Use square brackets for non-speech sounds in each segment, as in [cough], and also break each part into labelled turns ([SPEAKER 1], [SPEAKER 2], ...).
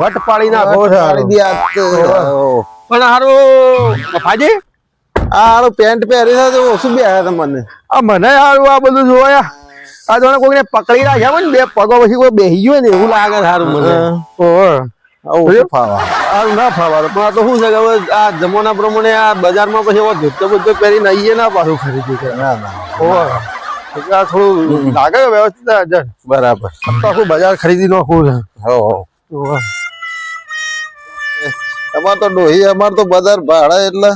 [SPEAKER 1] વટ પાડી નાખો. પણ હારું ફાજી
[SPEAKER 2] આ હારું પેન્ટ પહેરી છે ઓછું બે તમને.
[SPEAKER 1] આ મને હારું આ બધું જોયા. આ જોને કોઈને પકડી રાખ્યા ને બે પગો પછી કોઈ બેસી ગયો ને એવું લાગે સારું મને. ઓહો.
[SPEAKER 2] ફાવા.
[SPEAKER 1] ના ફાવાનું પણ આ તો શું છે કે હવે આ જમાના પ્રમાણે આ બજારમાં પછી હવે ધોતો બધો પહેરીને આવીએ ના પાછું ખરીદી કરે.
[SPEAKER 2] ના ના.
[SPEAKER 1] ઓહો. આ થોડું લાગે વ્યવસ્થિત
[SPEAKER 2] બરાબર.
[SPEAKER 1] આખું બજાર ખરીદી નાખવું છે?
[SPEAKER 2] હો. અમાર તો ડોહી અમાર તો બજાર ભાડા એટલે.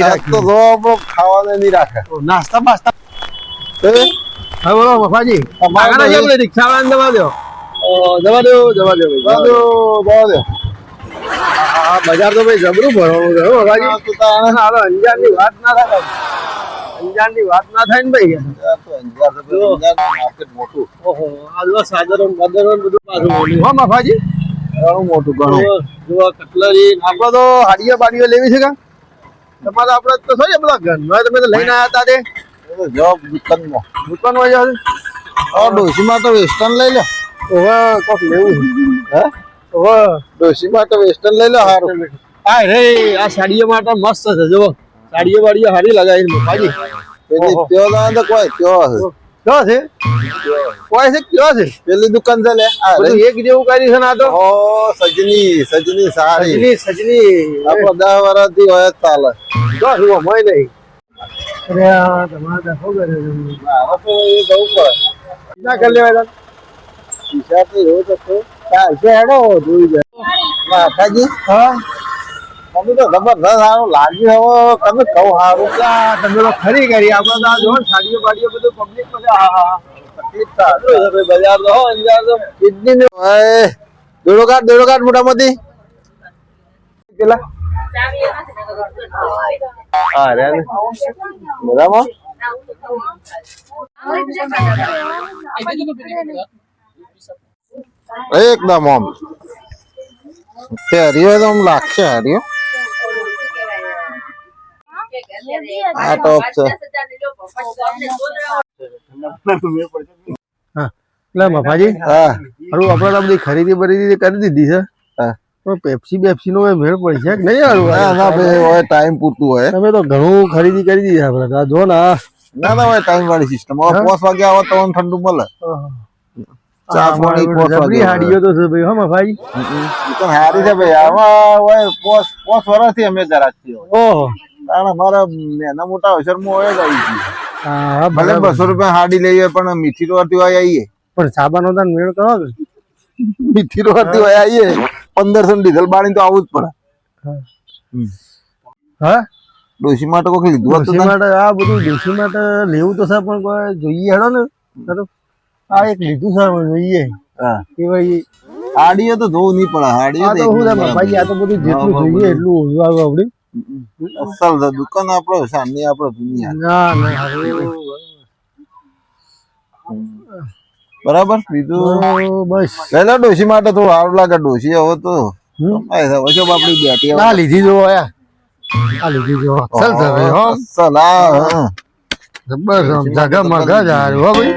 [SPEAKER 1] રાખી.
[SPEAKER 2] રાખે.
[SPEAKER 1] નાસ્તા બાસ્તા.
[SPEAKER 2] એ?
[SPEAKER 1] બોલો મફાજી આગળ રિક્ષા જવા દો. જવા દો જવા દો જવા દો.
[SPEAKER 2] જવા દે.
[SPEAKER 1] બજાર તો ભાઈ જબરું ભરવાનું છે ની મફાજી વાત ના થાય. અંજારની વાત ના થાય ને ભાઈ.
[SPEAKER 2] market મોટું
[SPEAKER 1] ઓહો આ જો સાદરો બધું પાછું બોલ્યું હો
[SPEAKER 2] ઘણું મોટું ઘણું.
[SPEAKER 1] જુઓ, જુઓ કટલરી આપણે તો હાડીઓ બાડીઓ લેવી છે કા? તમારે આપણે તો શું બધા ઘરમાં તમે તો લઈને આવ્યા હતા તે.
[SPEAKER 2] એ દુકાનમાં
[SPEAKER 1] દુકાનમાં જશે
[SPEAKER 2] આ ડોશીમાં તો વેસ્ટર્ન લઈ લો.
[SPEAKER 1] ઓહો કોક લેવું
[SPEAKER 2] હે?
[SPEAKER 1] ઓહો.
[SPEAKER 2] તો વેસ્ટર્ન લઈ લો હારું.
[SPEAKER 1] આ રે આ સાડીઓ માટે મસ્ત છે જો સાડીઓ બાડીઓ હારી લગાવી મફાજી
[SPEAKER 2] પેલી. ત્યો ના તો કોઈ ત્યો હશે.
[SPEAKER 1] કયો છે કોઈ છે કયો છે
[SPEAKER 2] પેલી દુકાન છે લે આ.
[SPEAKER 1] બધું એક જેવું કરી છે ના આ તો?
[SPEAKER 2] ઓ સજની સજની સારી.
[SPEAKER 1] સજની સજની.
[SPEAKER 2] આપડે દસ વર્ષથી હોય ચાલે.
[SPEAKER 1] જો જુઓ મોય નહીં. અરે આ તમારે તો શું કરે છે?
[SPEAKER 2] મારે તો એ જવું પડે.
[SPEAKER 1] ના કરી લેવાય તાર?
[SPEAKER 2] પૈસા તો એવો જ હતો
[SPEAKER 1] ચાલશે હેડો જોઈ જાય
[SPEAKER 2] માતાજી?
[SPEAKER 1] હા.
[SPEAKER 2] મને તો જબરદસ્ત સારું લાગ્યું હવે. તમે કહું સારું
[SPEAKER 1] તમે તો ખરી કરી. આપણે તો આ જો સાડીઓ બાડીઓ બધું પબ્લિક બધું હા આ.
[SPEAKER 2] તકલીફ તો બજાર તો હો કિડની દોડો કાઢ દોડો કાઢ મોટા મોટી હા રે બરાબર એકદમ આમ. હરિયો તો લાગશે હરિયો આ ટોપ છે
[SPEAKER 1] હા. એટલે મફાજી
[SPEAKER 2] હા
[SPEAKER 1] હારું આપણે તો બધી ખરીદી બરીદી કરી દીધી છે.
[SPEAKER 2] હા.
[SPEAKER 1] પેપ્સી બેપ્સી નો મેળ પડી છે. નહીં હારું?
[SPEAKER 2] ના ના ભાઈ હવે ટાઈમ પૂરતું હોય.
[SPEAKER 1] તમે તો ઘણું ખરીદી કરી દીધી આપણે. જો ને
[SPEAKER 2] ના ના હોય ટાઈમ વાળી સિસ્ટમ હવે પોસ વાગે આવો તો ઠંડુ મળે. ચા પાણી પોસ વાગે.
[SPEAKER 1] હાડીઓ તો છે ભાઈ. હો મફાજી
[SPEAKER 2] હારી છે ભાઈ. હોય પોસ વર્ષથી અમે જરાક છીએ.
[SPEAKER 1] ઓહો.
[SPEAKER 2] કારણ અમારા નાના મોટા અસરમાં હોય જ આવી ગયું.
[SPEAKER 1] હા
[SPEAKER 2] ભલે બસો રૂપિયા હાડી લઈએ પણ મીઠી રોટી હોય આવીએ
[SPEAKER 1] પણ સાબાનો તો મેળ કરો
[SPEAKER 2] મીઠી રોટી હોય આવીએ પંદરસો ડીઝલ બાળી તો આવું જ પડે.
[SPEAKER 1] હા?
[SPEAKER 2] ડોશી માટે કોઈ લીધું હતું
[SPEAKER 1] માટે આ બધું ડોસી માટે લેવું તો સાહેબ પણ કોઈ જોઈએ હેડો ને. આ એક લીધું સાહેબ જોઈએ.
[SPEAKER 2] હા.
[SPEAKER 1] કે ભાઈ
[SPEAKER 2] હાડીએ તો ધોવું નહીં પડે
[SPEAKER 1] હાડીએ
[SPEAKER 2] તો
[SPEAKER 1] ભાઈ આ તો બધું જેટલું જોઈએ એટલું ઓછું આવે આપડે
[SPEAKER 2] અસલ દુકાન આપણો સામે આપણો દુનિયા.
[SPEAKER 1] ના ના.
[SPEAKER 2] બરાબર બીજું?
[SPEAKER 1] બસ.
[SPEAKER 2] પેલા ડોશી માટે થોડું સારું લાગે ડોશી હવે તો. વચ્ચે બાપડી બેટી
[SPEAKER 1] આ લીધી જો આ લીધી જો. ચાલ તો હો.
[SPEAKER 2] અસલ, હા.
[SPEAKER 1] જબર જગા મગા જા હો ભાઈ.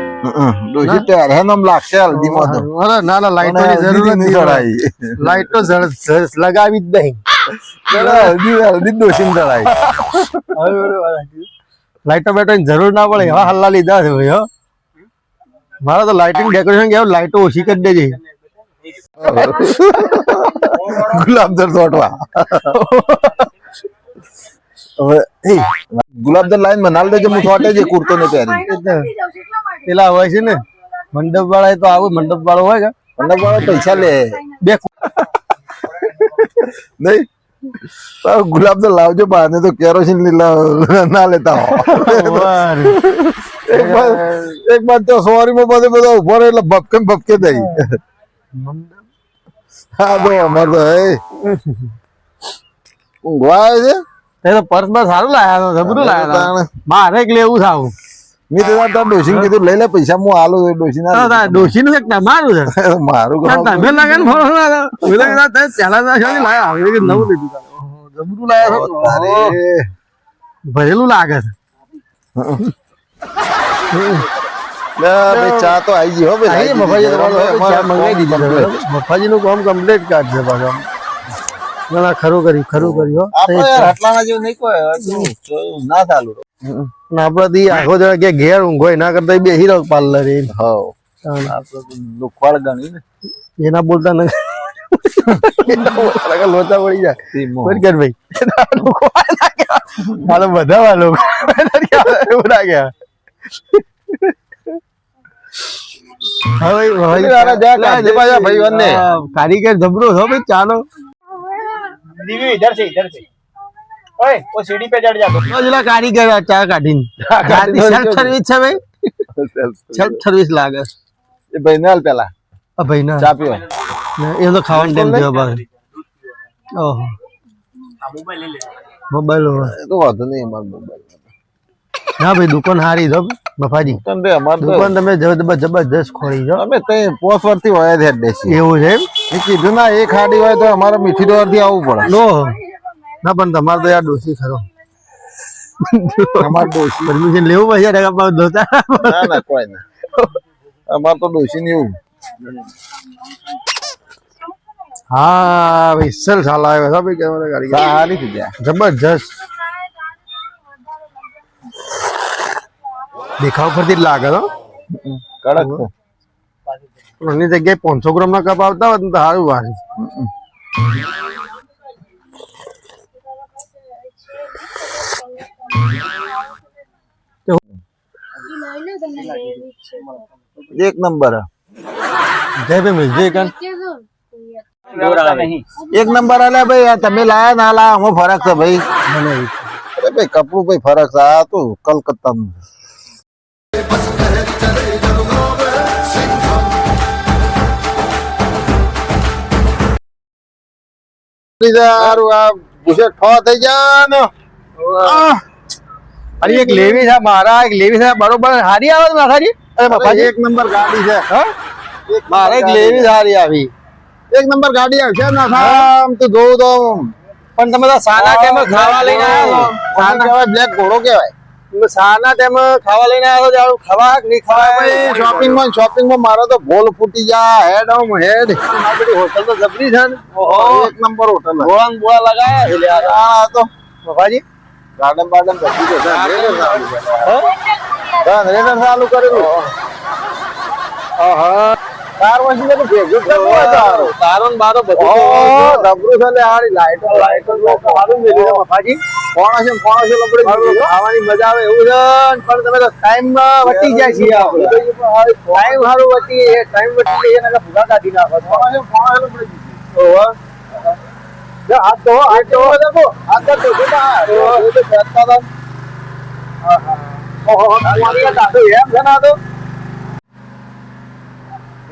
[SPEAKER 2] ડોશી તૈયાર હે ને આમ લાગશે હલ્દીમાં તો.
[SPEAKER 1] અરે ના ના લાઈટની જરૂર
[SPEAKER 2] હલ્દી
[SPEAKER 1] નથી લાઈટ તો લગાવી જ નહીં. લાઈટો [laughs] બેટો જરૂર ના પડે એવા હલ્લા લીધા છે ભાઈ મારા તો લાઇટિંગ ડેકોરેશન કેવું લાઈટો ઓછી કરી દેજે.
[SPEAKER 2] ગુલાબજળ સોટવા. હવે ગુલાબજળ લાઈનમાં નાલ દેજે હું સોટે જે કુર્તો ને પહેરી
[SPEAKER 1] પેલા હોય છે ને મંડપ વાળા તો આવું મંડપ વાળો હોય કે?
[SPEAKER 2] મંડપ વાળો પૈસા લે.
[SPEAKER 1] બે
[SPEAKER 2] નહીં. તારો તો લાવજો બાને તો કેરોસીન લીલા ના લેતા હો. એક બાદ તો સોરી માં બધે બધા ઊભો રહે એટલે ભપકે ભપકે દઈ હા ભાઈ અમાર તો હે ઊંઘવા આવે છે?
[SPEAKER 1] એ તો પર્સ બસ સારું લાયા તો જબરું લાયા. મારે એક લેવું થાવું.
[SPEAKER 2] મેં તો તાર ડોશી કીધું લઈ લે પૈસા હું આલો ડોશી ના
[SPEAKER 1] ડોસી નું એક મારું છે? [laughs]
[SPEAKER 2] મારું
[SPEAKER 1] તમે લાગે ને ફોન [laughs] પેલા લાયા હવે નવું લીધું. જબરું લાયા ભરેલું લાગે છે.
[SPEAKER 2] ચા તો આવી ગઈ હો ભાઈ
[SPEAKER 1] મફાજી તમારો
[SPEAKER 2] અમારે
[SPEAKER 1] ચા દીધી મફાજી. નું કામ કમ્પ્લીટ છે પાછો. ના ખરું કર્યું ખરું કર્યું.
[SPEAKER 2] આટલાના જેવું નહીં કોઈ ના ચાલુ
[SPEAKER 1] ઘેર ઊંઘો એના કરતા બે હીરો પાર્લર એ.
[SPEAKER 2] દુખવાડ ગણી
[SPEAKER 1] એના બોલતા ન લોચા પડી જાય બધા વાલો એવું ના ગયા કારીગર જબરો છો ભાઈ ચાલો.
[SPEAKER 3] દીવી ઇધર છે ઇધર છે. ઓય ઓ સીડી પે ચડ જા
[SPEAKER 1] ઓલા કારીગર ચા કાઢીને. [laughs]
[SPEAKER 2] ગાડી
[SPEAKER 1] સેલ્ફ સર્વિસ છે ભાઈ. સેલ્ફ સર્વિસ લાગે.
[SPEAKER 2] એ ભાઈ નાલ પેલા.
[SPEAKER 1] આ ભાઈ ના
[SPEAKER 2] ચા પીવા.
[SPEAKER 1] એ તો ખાવાનું ટાઈમ થયો ભાઈ ઓહો. મોબાઈલ
[SPEAKER 2] લે મોબાઈલ તો વાંધો નહીં અમાર મોબાઈલ
[SPEAKER 1] ના ભાઈ દુકાન હારી જો મફાજી
[SPEAKER 2] તમે અમાર
[SPEAKER 1] દુકાન તમે જબરજસ્ત ખોલી જો
[SPEAKER 2] અમે તઈ પોસ પરથી હોય છે
[SPEAKER 1] એવું છે એમ?
[SPEAKER 2] કીધું ના એક હાડી હોય તો અમારે મીઠી દોરથી આવવું પડે.
[SPEAKER 1] લો ના પણ તમારે તો યાર ડોસી ખરો.
[SPEAKER 2] અમારે ડોશી.
[SPEAKER 1] પરમિશન લેવું પડશે ટકા પાવ ધોતા
[SPEAKER 2] ના ના કોઈ ના. અમારે તો ડોશી ને એવું.
[SPEAKER 1] હા વિસલ સાલ આવ્યો છે ભાઈ કેમેરા
[SPEAKER 2] ગાડી સારી થઈ ગયા
[SPEAKER 1] જબરજસ્ત. દેખાવ પરથી જ લાગે તો
[SPEAKER 2] કડક
[SPEAKER 1] એની જગ્યાએ પાંચસો ગ્રામ ના કપ આવતા હોત ને તો સારું વારી
[SPEAKER 2] એક નંબર.
[SPEAKER 1] જય ભાઈ જય કાન.
[SPEAKER 2] એક નંબર આલે ભાઈ તમે લાયા ના લાયા હું ફરક છે ભાઈ. અરે ભાઈ કપડું ભાઈ ફરક છે આ તો કલકત્તા નું સારું આ ભૂસે ઠો થઈ જાય
[SPEAKER 1] અરે એક લેવી છે મારા એક લેવી છે બરોબર હારી આવે છે અરે બાપાજી.
[SPEAKER 2] એક નંબર ગાડી છે.
[SPEAKER 1] હા? મારે એક લેવી સારી આવી.
[SPEAKER 2] એક નંબર ગાડી આવશે ને આમ તો જોઉં તો
[SPEAKER 1] પણ તમે તો સાના ટાઈમે ખાવા લઈને આવ્યા
[SPEAKER 2] સાના કહેવાય બ્લેક ઘોડો કહેવાય.
[SPEAKER 1] સાના ટાઈમે ખાવા લઈને આવ્યો છો ખાવા નહીં ખાવા
[SPEAKER 2] ભાઈ શોપિંગમાં શોપિંગમાં મારો તો ભોલ ફૂટી જા હેડ ઓમ હેડ
[SPEAKER 1] આ બધી હોટલ તો જબરી છે ને.
[SPEAKER 2] એક નંબર હોટલ હે.
[SPEAKER 1] ગોળા લગાયા. એટલે
[SPEAKER 2] આ તો.
[SPEAKER 1] બાપાજી?
[SPEAKER 2] ગાર્ડન બાર્ડન બધું છે જનરેટર ચાલુ છે. હા, રેડર ચાલુ કરેલું.
[SPEAKER 1] આહા.
[SPEAKER 2] તો ભેગું જ હોય તો
[SPEAKER 1] તારો. ને બારો બધું
[SPEAKER 2] ઓહો,
[SPEAKER 1] જોવાનું છે.
[SPEAKER 2] ડબરું છે લે હારી. લાઈટો લાઈટો
[SPEAKER 1] સારું મેલ્યું છે બાપાજી
[SPEAKER 2] કોણ હશે કોણ હશે લપડી
[SPEAKER 1] ખાવાની મજા આવે એવું છે પણ તમે તો ટાઈમ વટી જાય છે ટાઈમ સારું વટી એ ટાઈમ વટી જાય ભૂગા કાઢી નાખો.
[SPEAKER 2] કોણ હશે કોણ હશે લપડી
[SPEAKER 1] ઓહો. જો હાથ ધો હાથ ધો
[SPEAKER 2] આ તો ધોધું તો એ તો ખેંચતા હતા.
[SPEAKER 1] ઓહો પાણી દાદો એમ છે ને તો.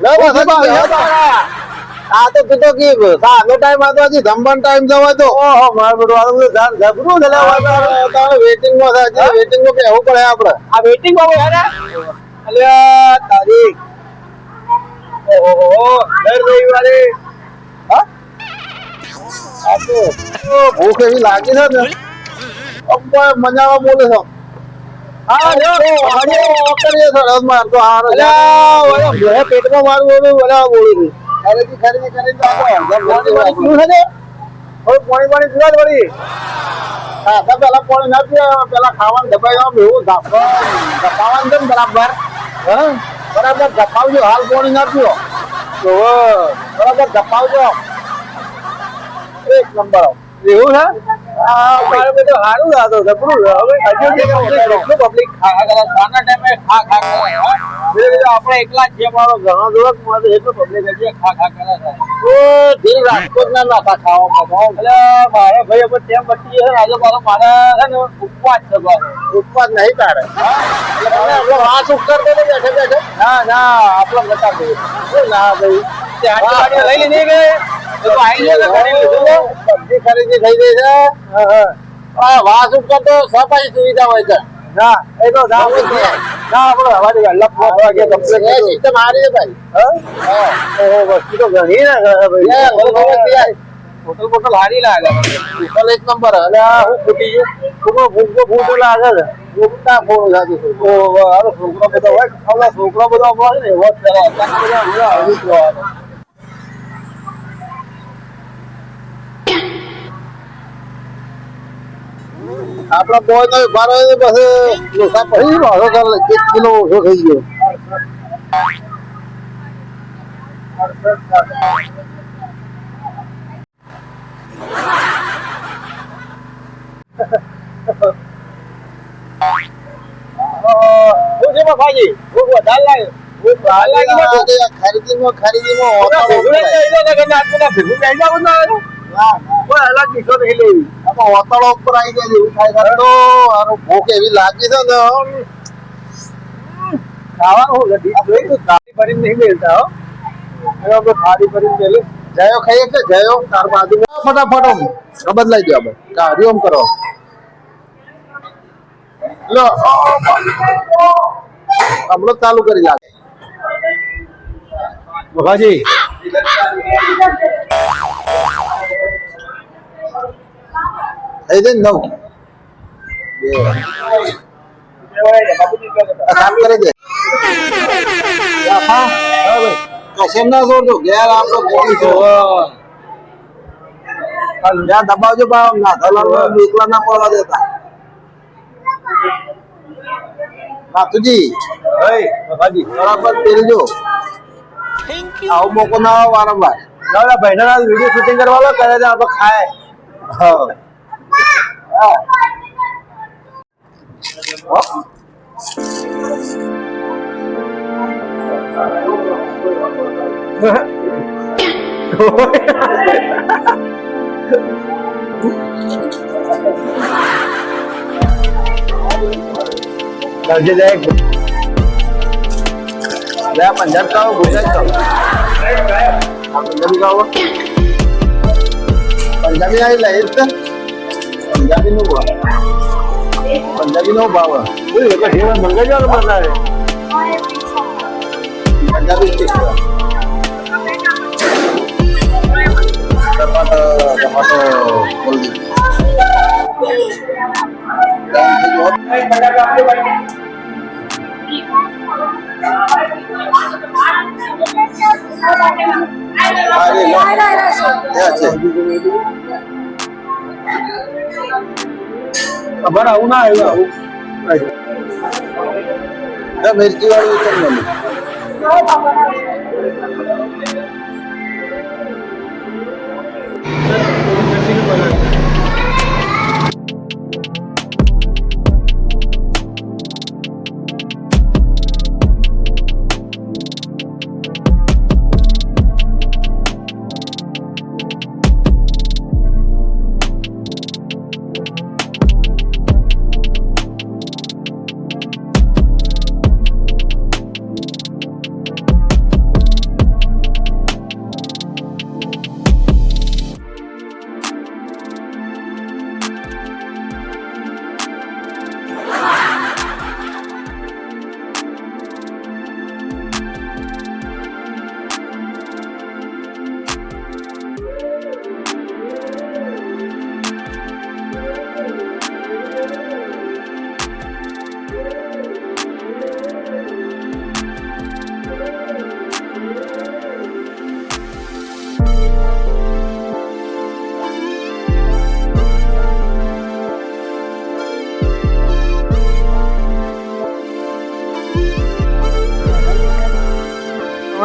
[SPEAKER 2] લે બસ હજી ભાઈ, હજી ભાઈ. આ તો તું તો સાનો ટાઈમ હતો હજી જમવાનો ટાઈમ જવા તો.
[SPEAKER 1] ઓહો મારું આ બધું જબરું છે.
[SPEAKER 2] તારે વેટિંગમાં છે હજી વેટિંગમાં બેહવું પડે આપણે
[SPEAKER 1] આ વેટિંગમાં અલ્યા તારીખ ઓહો દર રવિવારે
[SPEAKER 2] ભૂખ એવી લાગી છે ને. મજામાં બોલે છે.
[SPEAKER 1] પેટમાં મારું ઓલા બોલી પીવું છે ને? હવે પાણી પાણી પીવા વળી.
[SPEAKER 2] હા પેલા પાણી ના પીએ પેલા ખાવાનું એવું દબાવવાનું છે ને બરાબર? હા? બરાબર દબાવજો હાલ પાણી ના
[SPEAKER 1] તો
[SPEAKER 2] બરાબર દબાવજો એક નંબર
[SPEAKER 1] એવું છે? મારે બધું સારું લાગતો જબરું હવે હજુ જે public એટલું public ખા ખા કરે સાના ટાઈમે ખા ખા કરે આપણે એકલા જ છીએ મારો ઘણો દિવસ મારે એટલું public હજી ખા ખા કરે છે.
[SPEAKER 2] દિલ રાજકોટ ના નાખા ખાવામાં
[SPEAKER 1] એટલે મારા ભાઈ હવે તેમ બચી છે આજે મારો મારે છે ને ઉપવાસ છે મારો.
[SPEAKER 2] નહીં તારે? એટલે વાસ ઉપકર ને બેઠે બેઠે?
[SPEAKER 1] ના ના આપણે બતાવી ના ભાઈ? લઈ લીધી કે? તો આઈ ગયો તો લીધું ને.
[SPEAKER 2] ખરીદી થઈ ગઈ છે
[SPEAKER 1] હા, હા.
[SPEAKER 2] વાસ ઉપકર તો સફાઈ સુવિધા હોય છે
[SPEAKER 1] ના એ તો ના આપણે ના આપણે હવારી વહેલા પાંચ વાગે complete
[SPEAKER 2] એ
[SPEAKER 1] કરી દઉં.
[SPEAKER 2] સિસ્ટમ હારી છે ભાઈ
[SPEAKER 1] હા?
[SPEAKER 2] હા
[SPEAKER 1] વસ્તુ તો ઘણી ને ભાઈ
[SPEAKER 2] બરોબર છે યાર.
[SPEAKER 1] હોટલ બોટલ હારી લાગે
[SPEAKER 2] હોટલ એક નંબર.
[SPEAKER 1] અલ્યા હું ફૂટી ગયું ફૂટો ફૂટો લાગે છે
[SPEAKER 2] મોટા ફોન
[SPEAKER 1] છોકરો બધો હોય છોકરો બધો હોય ને એવો જ પેલા અત્યારના બધા બધા આવી જ રહેવાનો.
[SPEAKER 2] આપડા બોય તો બાર વાગે પછી લોસા પડી. વાળો ચાલે એક કિલો ઓછો થઈ ગયો. ખરીદીમાં ખરીદીમાં
[SPEAKER 1] ભેગું લઈ જાવું ના અલગ દિશો નહીં લેવી.
[SPEAKER 2] આમાં ઉપર આવી ગયેલી એવું થાય તો આનો ભૂખ એવી લાગી છે ને
[SPEAKER 1] ખાવાનું ભરીને નહીં હો. ભરીને.
[SPEAKER 2] જયો ખાઈએ કે જયો? તાર બાજુ ફટાફટ આમ. આ બદલાઈ દો આપણે કાર્યો કરો. લો. હમણાં ચાલુ કરી લાગે થઈ જાય ને નવ. બે. કામ કરી ભાઈ. કશેમ ના છોડજો ઘેર આપણો કોણી છે? જ્યાં દબાવજો બા. ના દલાલ એકલા ના પડવા દેતા. નાથુજી
[SPEAKER 1] ભાઈ.
[SPEAKER 2] બરાબર તેલજો આવો મોકો ના વારંવાર.
[SPEAKER 1] વીડિયો શૂટિંગ કરવા લો કરે છે આપણે ખાય.
[SPEAKER 2] હા હા
[SPEAKER 1] દરજે જાય બે પંજાબ ખાઓ ગુજરાત ખાઓ
[SPEAKER 2] આ પંજાબી ખાવો પંજાબી આવી લે જ પંજાબી નું ભાવ. પંજાબી નો ભાવ.
[SPEAKER 1] જીવન મંગાજો ને બનાવે.
[SPEAKER 2] પંજાબી ટમાટો ટમાટો બોલ
[SPEAKER 1] ખબર આવું ના આવ્યું આવું
[SPEAKER 2] ત્યાં મિરચી વાળું કેમ મળ્યું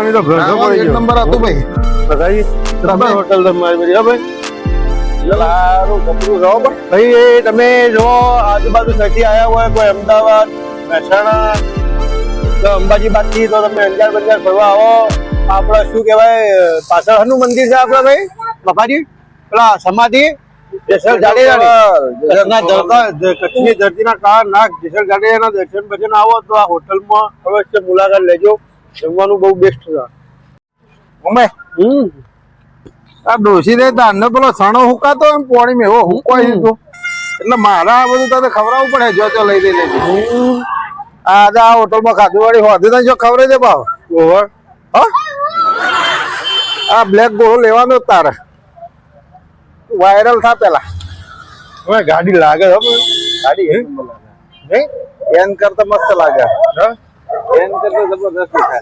[SPEAKER 1] આની તો ભરતો પડી ગયો
[SPEAKER 2] નંબર હતો ભાઈ.
[SPEAKER 1] ભાઈ તમે? હોટલ તમારી બધી હા ભાઈ? ભાઈ. તમે જો આજુબાજુ ત્યાંથી આવ્યા હોય કોઈ અમદાવાદ મહેસાણા તો અંબાજી બાદથી તો તમે અંજાર બંજાર ફરવા આવો. આપણે શું કહેવાય પાછળ હનું મંદિર છે આપણે ભાઈ? બાપાજી? પેલા સમાધિ? જેસલ જાડેજાની. કચ્છના ધરતા- કચ્છની ધરતીના કાર નાગ જેસલ જાડેજાના દર્શન બર્શન આવો તો આ હોટલમાં અવશ્ય મુલાકાત લેજો. જમવાનું બહુ બેસ્ટ છે.
[SPEAKER 2] અમે?
[SPEAKER 1] હમ.
[SPEAKER 2] આ ડોસી દે તારને પેલો સણો હુકાતો એમ પોણી મેં એવો હુકવાઈ દીધો. એટલે મારા આ બધું તને ખવડાવવું પડે જો તો લઈ લઈ લેજે આ આજે આ હોટલમાં ખાધું વાળી હોતી તને જો ખવડાવી દે ભાવ.
[SPEAKER 1] ઓવર
[SPEAKER 2] આ બ્લેક ગોળો લેવાનો તારે. વાયરલ થા પેલા.
[SPEAKER 1] હવે ગાડી લાગે. ગાડી
[SPEAKER 2] એન કરતા મસ્ત લાગે.
[SPEAKER 3] હા?
[SPEAKER 2] એન કરતા જબરદસ્ત દેખાય